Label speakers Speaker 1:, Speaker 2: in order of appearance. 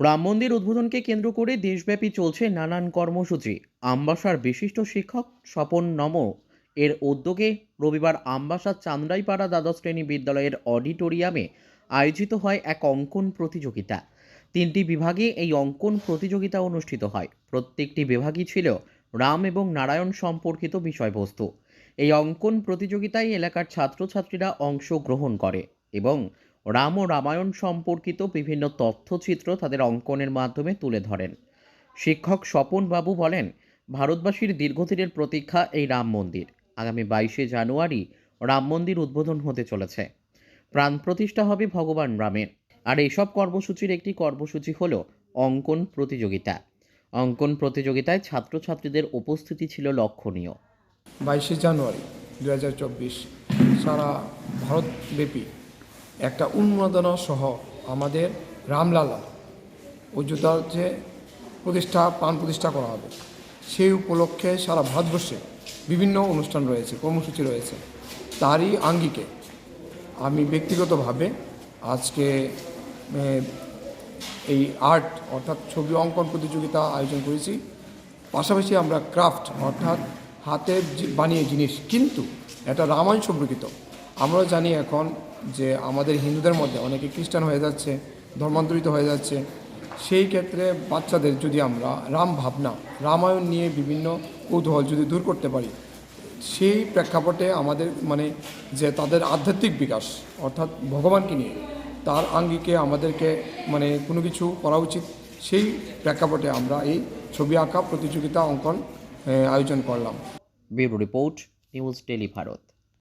Speaker 1: রাম মন্দির উদ্বোধনকে কেন্দ্র করে দেশব্যাপী চলছে নানান কর্মসূচি। আমবাসার বিশিষ্ট শিক্ষক স্বপন নম। এর উদ্যোগে রবিবার আমবাসার চান্দ্রাইপাড়া দ্বাদশ শ্রেণি বিদ্যালয়ের অডিটোরিয়ামে আয়োজিত হয় এক অঙ্কন প্রতিযোগিতা। তিনটি বিভাগে এই অঙ্কন প্রতিযোগিতা অনুষ্ঠিত হয়। প্রত্যেকটি বিভাগই ছিল রাম এবং নারায়ণ সম্পর্কিত বিষয়বস্তু। এই অঙ্কন প্রতিযোগিতায় এলাকার ছাত্রছাত্রীরা অংশগ্রহণ করে এবং রাম ও রামায়ণ সম্পর্কিত বিভিন্ন তথ্যচিত্র তাদের অঙ্কনের মাধ্যমে তুলে ধরেন। শিক্ষক স্বপন বাবু বলেন, ভারতবাসীর দীর্ঘদিনের প্রতীক্ষা এই রাম মন্দির। আগামী বাইশে জানুয়ারি রাম মন্দির উদ্বোধন হতে চলেছে। প্রাণ প্রতিষ্ঠা হবে ভগবান রামের। আর এইসব কর্মসূচির একটি কর্মসূচি হল অঙ্কন প্রতিযোগিতা। অঙ্কন প্রতিযোগিতায় ছাত্রছাত্রীদের উপস্থিতি ছিল লক্ষণীয়।
Speaker 2: বাইশে জানুয়ারি দু হাজার চব্বিশ সারা ভারতব্যাপী একটা উন্মাদনা সহ আমাদের রামলালা অযোধ্যা যে প্রতিষ্ঠা প্রাণ প্রতিষ্ঠা করা হবে, সেই উপলক্ষে সারা ভারতবর্ষে বিভিন্ন অনুষ্ঠান রয়েছে, কর্মসূচি রয়েছে। তারই আঙ্গিকে আমি ব্যক্তিগতভাবে আজকে এই আর্ট অর্থাৎ ছবি অঙ্কন প্রতিযোগিতা আয়োজন করেছি। পাশাপাশি আমরা ক্রাফট অর্থাৎ হাতের বানিয়ে জিনিস, কিন্তু এটা রামায়ণ সম্পর্কিত। আমরা জানি এখন যে আমাদের হিন্দুদের মধ্যে অনেকে খ্রিস্টান হয়ে যাচ্ছে, ধর্মান্তরিত হয়ে যাচ্ছে। সেই ক্ষেত্রে বাচ্চাদের যদি আমরা রাম ভাবনা, রামায়ণ নিয়ে বিভিন্ন কৌতূহল যদি দূর করতে পারি, সেই প্রেক্ষাপটে আমাদের মানে যে তাদের আধ্যাত্মিক বিকাশ, অর্থাৎ ভগবানকে নিয়ে, তার আঙ্গিকে আমাদেরকে মানে কোনো কিছু করা উচিত, সেই প্রেক্ষাপটে আমরা এই ছবি আঁকা প্রতিযোগিতা অঙ্কন আয়োজন করলাম।
Speaker 1: Report, news tele Bharat.